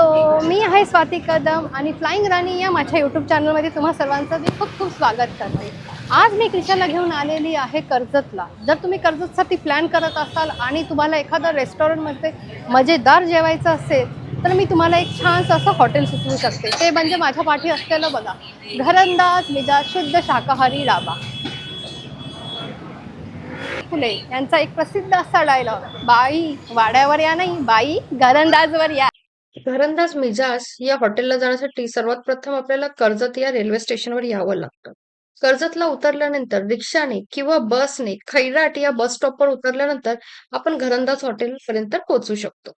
Hello मी आहे स्वाती कदम आणि flying राणी या माझ्या यूट्यूब चॅनलमध्ये तुम्हा सर्वांचं मी खूप खूप स्वागत करते. आज मी क्रिशाला घेऊन आलेली आहे कर्जतला. जर तुम्ही कर्जतसाठी प्लॅन करत असाल आणि तुम्हाला एखादं रेस्टॉरंटमध्ये मजेदार जेवायचं असेल तर मी तुम्हाला एक छानसं असं हॉटेल सुचवू शकते. ते म्हणजे माझ्या पाठी असलेलं बघा घरंदाज मिजाज शुद्ध शाकाहारी डाबा फुले यांचा एक प्रसिद्ध असा डायलॉग बाई वाड्यावर या नाही बाई घरंदाजवर या. घरंदाज मिजाज या हॉटेलला जाण्यासाठी सर्वात प्रथम आपल्याला कर्जत या रेल्वे स्टेशनवर यावं लागतं. कर्जतला उतरल्यानंतर रिक्षाने किंवा बसने खैराट या बस स्टॉपवर उतरल्यानंतर आपण घरंदाज हॉटेल पर्यंत पोहोचू शकतो.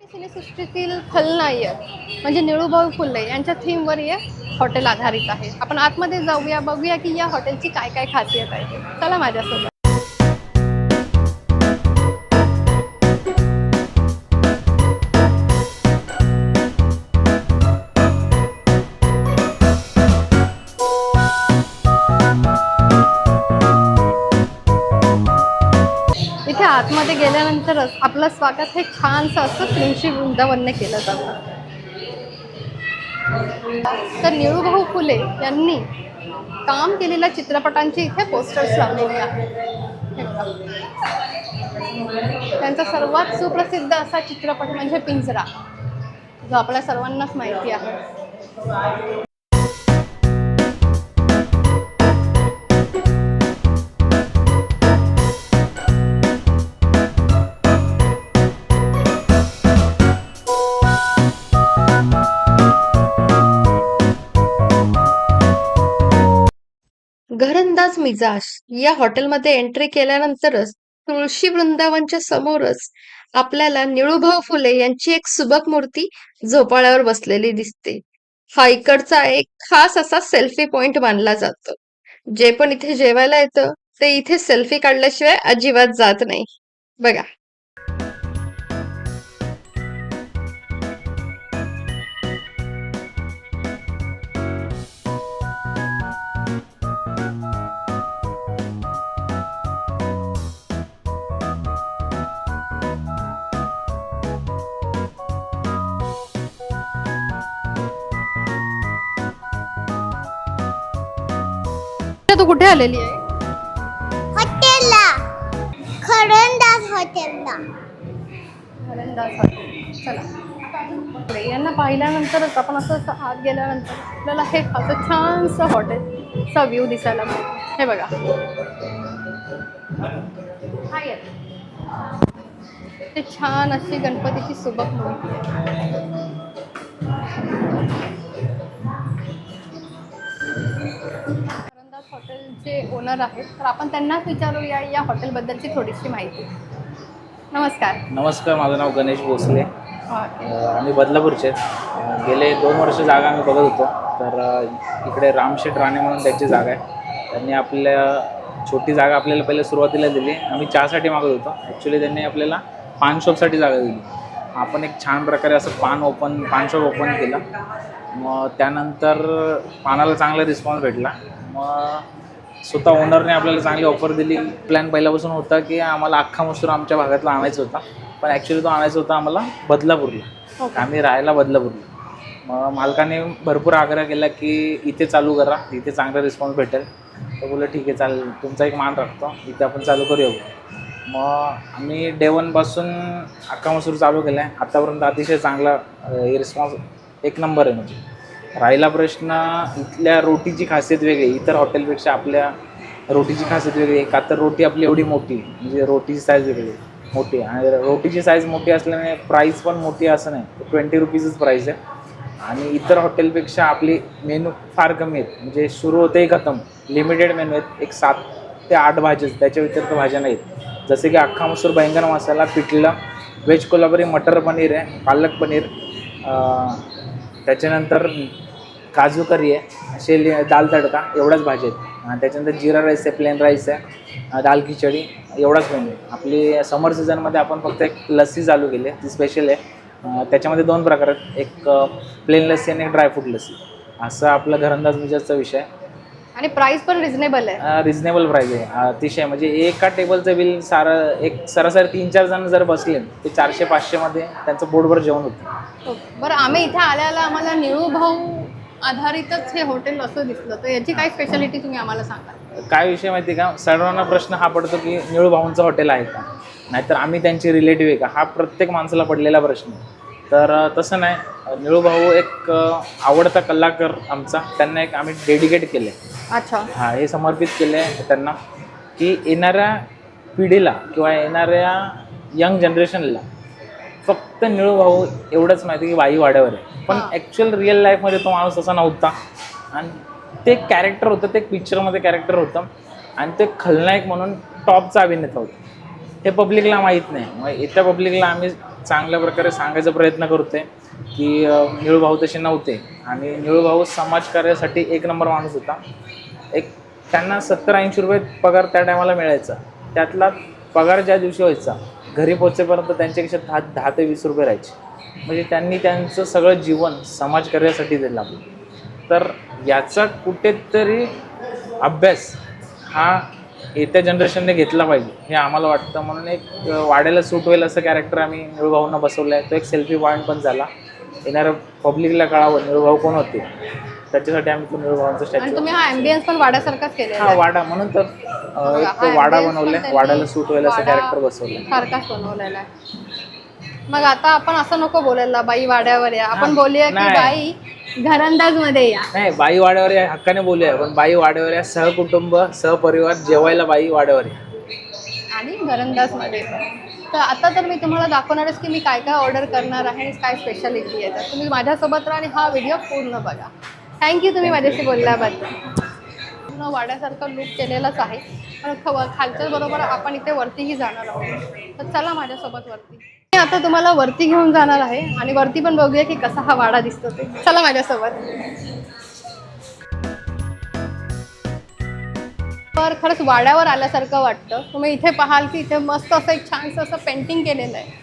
सिनेसृष्टीतील खलनायक म्हणजे निळूभाऊ फुले यांच्या थीमवर हे हॉटेल आधारित आहे. आपण आतमध्ये जाऊया बघूया की या हॉटेलची काय काय खासियत आहे. चला माझ्यासोबत. आतमध्ये गेल्यानंतरच आपलं स्वागत हे छानसं असं क्रिमशी वृंदावनने केलं जातं. तर निळूभाऊ फुले यांनी काम केलेल्या चित्रपटांची इथे पोस्टर्स लावलेले आहेत. त्यांचा सर्वात सुप्रसिद्ध असा चित्रपट म्हणजे पिंजरा जो आपल्या सर्वांनाच माहिती आहे. मिजाज या हॉटेलमध्ये एंट्री केल्यानंतरच तुळशी वृंदावनच्या समोरच आपल्याला निळूभाऊ फुले यांची एक सुबक मूर्ती झोपाळ्यावर बसलेली दिसते. हा इकडचा एक खास असा सेल्फी पॉइंट मानला जातो. जे पण इथे जेवायला येतं ते इथे सेल्फी काढल्याशिवाय अजिबात जात नाही. बघा तू कुठे आलेली आहे? हॉटेलला. खरंदाज हॉटेलला. चला. यांना पाहिल्यानंतरच आपण असं असं आत गेल्यानंतर आपल्याला हे असं छानसं हॉटेलचा व्ह्यू दिसायला मिळतो हे बघा. हाय. ते छान अशी गणपतीची सुबक मूर्ती आहे. घरंदाज हॉटेलचे ओनर आहेत. तर आपण त्यांनाच विचारूया या हॉटेलबद्दलची थोडीशी माहिती. नमस्कार. नमस्कार माझं नाव गणेश भोसले. अ, आम्ही बदलापूरचे आहेत. गेले दोन वर्ष जागा आम्ही बघत होतो. तर अ, इकडे रामशेठ राणे म्हणून त्यांची जागा आहे. त्यांनी आपल्या छोटी जागा आपल्याला पहिले सुरुवातीला दिली. आम्ही चहासाठी मागत होतो. ॲक्च्युली त्यांनी आपल्याला पान शॉपसाठी जागा दिली. आपण एक छान प्रकारे असं पान ओपन पान शॉप ओपन केलं. मग त्यानंतर पानाला चांगला रिस्पॉन्स भेटला. मग स्वतः ओनरने आपल्याला चांगली ऑफर दिली. प्लॅन पहिल्यापासून होता की आम्हाला अख्खा मसूर आमच्या भागातला आणायचा होता. पण ॲक्च्युली तो आणायचा होता आम्हाला बदलापूरला. आम्ही राहायला बदलापूरला. मग मालकाने भरपूर आग्रह केला की इथे चालू करा. इथे चांगला रिस्पॉन्स भेटेल. तर बोललं ठीक आहे चालेल. तुमचा एक मान राखतो. इथे आपण चालू करूया. मग आम्ही डे वनपासून अख्खा मसूर चालू केला आहे आत्तापर्यंत अतिशय चांगला रिस्पॉन्स एक नंबर आहे म्हणजे. राहिला प्रश्न इथल्या रोटीची खासियत वेगळी इतर हॉटेलपेक्षा आपल्या रोटीची खासियत वेगळी. का तर रोटी आपली एवढी मोठी म्हणजे रोटीची साईज वेगळी आहे. मोठी. आणि रोटीची साईज मोठी असल्याने प्राईस पण मोठी असं नाही. ट्वेंटी रुपीजच प्राईस आहे. आणि इतर हॉटेलपेक्षा आपली मेनू फार कमी आहेत. म्हणजे सुरू होते खतम. लिमिटेड मेनू आहेत. एक सात ते आठ भाज्या त्याच्या व्यतिरिक्त भाज्या नाहीत. जसे की अख्खा मसूर बैंगन मसाला पिठलं व्हेज कोल्हापुरी मटर पनीर आहे पालक पनीर त्याच्यानंतर काजू करी आहे असे लि- दाल तडका एवढ्याच भाज्या आहेत. आणि त्याच्यानंतर जिरा राईस आहे प्लेन राईस आहे दाल खिचडी एवढाच मेनू आहे. आपली समर सीझनमध्ये आपण फक्त एक लस्सी चालू केली आहे ती स्पेशल आहे. त्याच्यामध्ये दोन प्रकार आहेत. एक प्लेन लस्सी आणि एक ड्रायफ्रूट लस्सी. असं आपलं घरंदाज मिजाजचा विषय आहे. आणि प्राइस पण रिझनेबल आहे. रिझनेबल प्राईज आहे. अतिशय. म्हणजे एका टेबलचं बिल सारं एक सरासरी तीन चार जण जर बसले ते चारशे पाचशेमध्ये त्यांचं पोटभर जेवण होतं. ओके. बरं आम्ही इथे आल्याला आम्हाला निळू भाऊ आधारितच हे हॉटेल असं दिसलं. तर याची काय स्पेशालिटी तुम्ही आम्हाला सांगा काय विषय माहिती का? सर्वांना प्रश्न हा पडतो की निळू भाऊंचं हॉटेल आहे का? नाहीतर आम्ही त्यांचे रिलेटिव्ह आहे का? हा प्रत्येक माणसाला पडलेला प्रश्न आहे. तर तसं नाही. निळू भाऊ एक आवडता कलाकार आमचा. त्यांना एक आम्ही डेडिकेट केले. अच्छा. हा हे समर्पित केले आहे त्यांना की येणाऱ्या पिढीला किंवा येणाऱ्या यंग जनरेशनला फक्त निळू भाऊ एवढंच माहिती की बाई वाड्यावर आहे. पण. ॲक्च्युअल रिअल लाईफमध्ये तो माणूस असा नव्हता. आणि ते कॅरेक्टर होतं ते पिक्चरमध्ये कॅरेक्टर होतं. आणि ते खलनायक म्हणून टॉपचा अभिनेता होता. हे पब्लिकला माहीत नाही. मग येत्या पब्लिकला आम्ही चांगल्या प्रकारे सांगायचा प्रयत्न करतोय की निळूभाऊ तसे नव्हते. आणि निळूभाऊ समाजकार्यासाठी एक नंबर माणूस होता. एक त्यांना सत्तर ऐंशी रुपये पगार त्या टायमाला मिळायचा. त्यातला पगार ज्या दिवशी व्हायचा घरी पोहोचेपर्यंत त्यांच्यापेक्षा दहा दहा ते वीस रुपये राहायचे. म्हणजे त्यांनी त्यांचं सगळं जीवन समाजकार्यासाठी दिलं आपलं. तर याचा कुठेतरी अभ्यास हा येत्या जनरेशनने घेतला पाहिजे. हे आम्हाला वाटतं. म्हणून एक अं, वाड्याला सूट होईल असं कॅरेक्टर आम्ही निळूभाऊंना बसवलं आहे तो एक सेल्फी पॉईंट पण झाला. येणाऱ्या पब्लिकला कळावं निळूभाऊ कोण होते. त्याच्यासाठी आम्ही तो निळूभाऊंचा स्टॅच्यू तुम्ही हा पण वाड्यासारखाच केलेला हा आहे वाडा म्हणून तर अं, एक हा वाडा ambience पण बनवलाय. त्यांनी वाड्याला सूट होईल असं वाडा कॅरेक्टर बसवलंय. सारखाच बनवलेला आहे. मग आता आपण असं नको बोलायला बाई वाड्यावर या. आपण बोलूया की नाही. बाई घरंदाजमध्ये या. नाही बाई वाड्यावर या हक्काने बोलूया पण बाई वाड्यावर या सहकुटुंब सहपरिवार जेवायला बाई वाड्यावर या. आणि घरंदाजमध्ये तर आता तर मी तुम्हाला दाखवणारच की मी काय काय ऑर्डर करणार आहे आणि काय स्पेशालिटी आहे. तर तुम्ही माझ्यासोबत राहा आणि हा व्हिडिओ पूर्ण बघा. थँक्यू तुम्ही माझ्याशी बोलल्याबद्दल. पूर्ण वाड्यासारखं लूप केलेलाच आहे. पण ख खालच्या बरोबर आपण इथे वरतीही जाणार आहोत. तर चला माझ्यासोबत वरती. मी आता तुम्हाला वरती घेऊन जाणार आहे आणि वरती पण बघूया की कसा हा वाडा दिसतो ते. चला माझ्यासोबत. तर खरंच वाड्यावर आल्यासारखं वाटतं. तुम्ही इथे पाहाल की इथे मस्त असं एक छानसं असं पेंटिंग केलेलं आहे.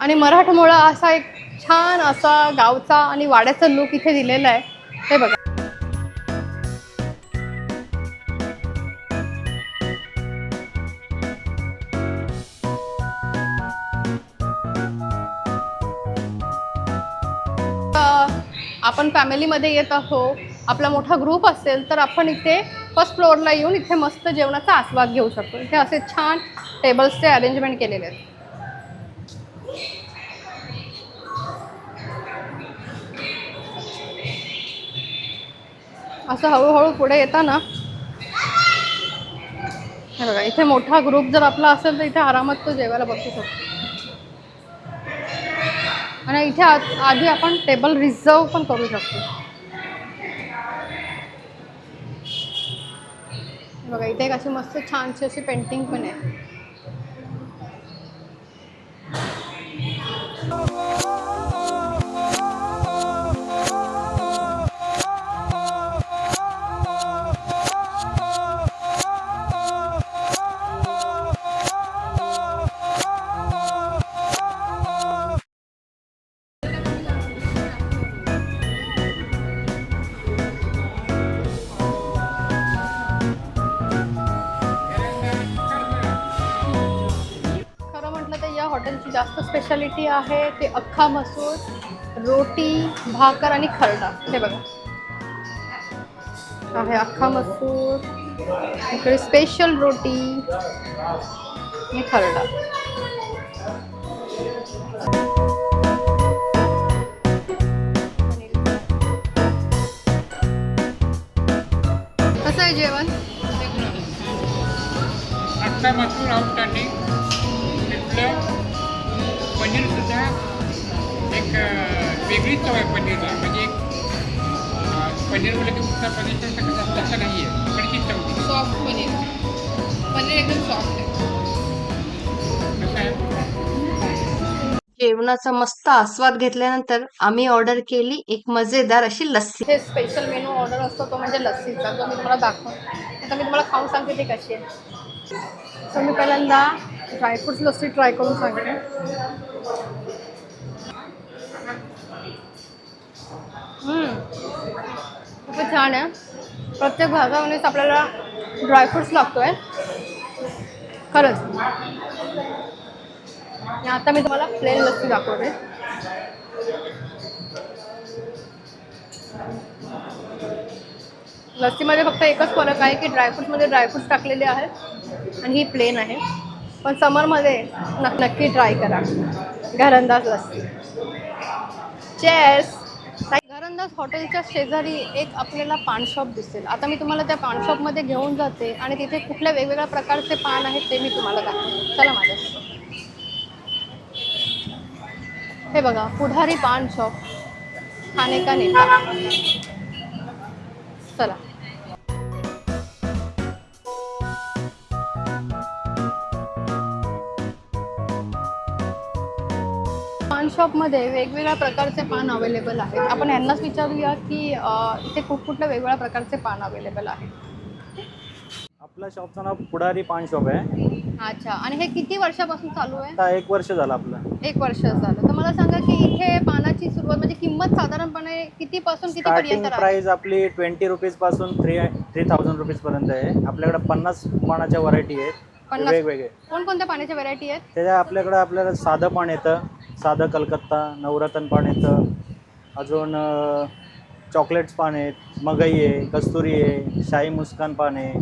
आणि मराठमोळा असा एक छान असा गावचा आणि वाड्याचा लुक इथे दिलेला आहे. हे बघा. आपण फॅमिलीमध्ये येत आहो आपला मोठा ग्रुप असेल तर आपण इथे फर्स्ट फ्लोअरला येऊन इथे मस्त जेवणाचा आस्वाद घेऊ शकतो. इथे असे छान टेबल्सचे अरेंजमेंट केलेले आहेत. असं हळूहळू पुढे येताना. हे बघा इथे मोठा ग्रुप जर आपला असेल तर इथे आरामात तो जेवायला बसू शकतो. आणि इथे आधी आपण टेबल रिझर्व पण करू शकतो. बघा इथे एक अशी मस्त छानशी अशी पेंटिंग पण आहे. जास्त स्पेशालिटी आहे ते अख्खा मसूर, रोटी, भाकर आणि खरडा. हे बघा. आहे अख्खा मसूर, इकडे स्पेशल रोटी आणि खरडा. कसं आहे जेवण? अख्खा मसूर आउटस्टँडिंग एक वेगळीच चव आहे पनीरला. म्हणजे एक पनीर बोललं की उत्तर प्रदेशचं सगळं तसं नाही आहे इकडची चव ती. सॉफ्ट पनीर. पनीर एकदम सॉफ्ट आहे. कसं आहे? जेवणाचा मस्त आस्वाद घेतल्यानंतर आम्ही ऑर्डर केली एक मजेदार अशी लस्सी. हे स्पेशल मेनू ऑर्डर असतो तो म्हणजे लस्सीचा. जो मी तुम्हाला दाखवून आता मी तुम्हाला खाऊन सांगते ती कशी आहे. तर मी पहिल्यांदा ड्रायफ्रुट्स लस्सी ट्राय करून सांगते. खूप खूपच छान आहे. प्रत्येक भागामध्येच आपल्याला ड्रायफ्रुट्स लागतोय. खरंच. आणि आता मी तुम्हाला प्लेन लस्सी दाखवते. लस्सीमध्ये फक्त एकच फरक आहे की ड्रायफ्रुट्समध्ये ड्रायफ्रुट्स टाकलेले आहेत आणि ही प्लेन आहे. पण समरमध्ये नक्की ट्राय करा. घरंदाज लस्सी. चेस घरंदाज हॉटेलच्या शेजारी एक आपल्याला पान शॉप दिसेल. आता मी तुम्हाला त्या पान शॉपमध्ये घेऊन जाते आणि तिथे कुठल्या वेगवेगळ्या प्रकारचे पान आहेत ते मी तुम्हाला दाखवते चला माझ्या हे बघा पुढारी पान शॉप खाणे का नेता. चला. शॉपमध्ये वेगवेगळ्या प्रकारचे पान अवेलेबल आहेत. आपण यांनाच विचारूया की इथे खूप कुठल्या वेगवेगळ्या प्रकारचे पान अवेलेबल आहेत? आपल्या शॉपचं नाव पुढारी पान शॉप आहे. अच्छा. आणि हे किती वर्षापासून चालू आहे? आता एक वर्ष झालं आपलं. एक वर्ष झालं. तर मला सांगा की इथे पानाची सुरुवात म्हणजे किंमत साधारणपणे स्टार्टिंग कितीपर्यंत राहते प्राइस आपली ट्वेंटी रुपीजपासून थ्री थ्री थाउजंड रुपीज पर्यंत आहे. आपल्याकडे पन्नास पानाच्या व्हरायटी आहेत. पन्नास- वेगवेगळे. कोणकोणत्या पाण्याच्या व्हरायटी आहेत? त्याच्या आपल्याकडे आपल्याला साधं पान येतं. साधं कलकत्ता नवरत्न पान येतं. अजून चॉकलेट्स पान आहेत मगई आहे कस्तुरी आहे शाही मुस्कान पान आहे.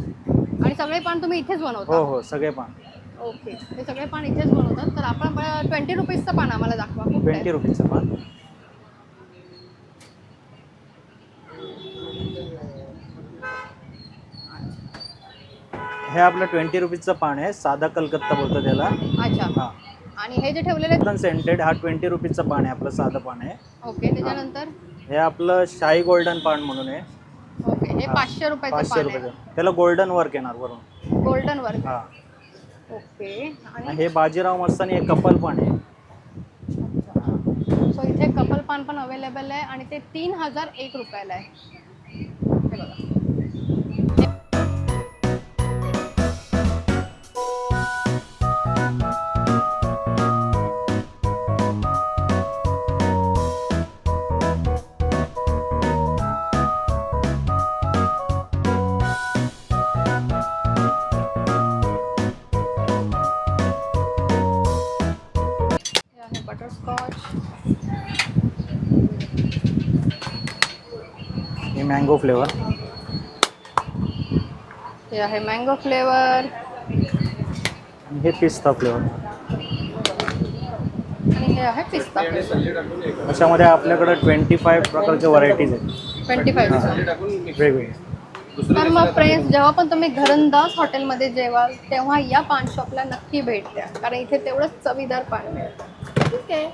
आणि सगळे पान तुम्ही इथेच हो बनवता? हो सगळे पान. ओके. हे सगळे पान इथेच बनवतात. तर आपण ट्वेंटी रुपीजचं पान आम्हाला दाखवा. ट्वेंटी रुपीजचं पान. हे आपलं ट्वेंटी रुपीजचं पान आहे. साधा कलकत्ता बोलतो त्याला अच्छा. हां. आणि हे जे ठेवलेले आहेत सेंटेड हा ट्वेंटी रुपीजचं पान आहे आपलं साधं पान आहे. ओके त्याच्यानंतर? हे आपलं शाही गोल्डन पान म्हणून आहे. ओके हे हा. पाचशे रुपयाचं पाचशे पान रुपयाचं. त्याला गोल्डन वर्क येणार वरून. गोल्डन वर्क हा. ओके आणि आणि हे बाजीराव मस्तानी हे कपल पान आहे. सो इथे कपल पान पण अवेलेबल आहे आणि ते तीन हजार एक रुपयाला आहे. हे बघा. मँगो फ्लेवर हे आहे मँगो फ्लेवर आणि हे पिस्ता फ्लेवर आणि हे आहे पिस्ता अशामध्ये आपल्याकडे ट्वेंटी फाय प्रकारच्या व्हरायटीज आहेत ट्वेंटी फाईव्ह वेगवेगळे. तर मग फ्रेंड्स जेव्हा पण तुम्ही घरंदाज हॉटेलमध्ये जेवाल तेव्हा या पान शॉपला नक्की भेट द्या. कारण इथे तेवढंच चवीदार पान मिळतं. ठीक आहे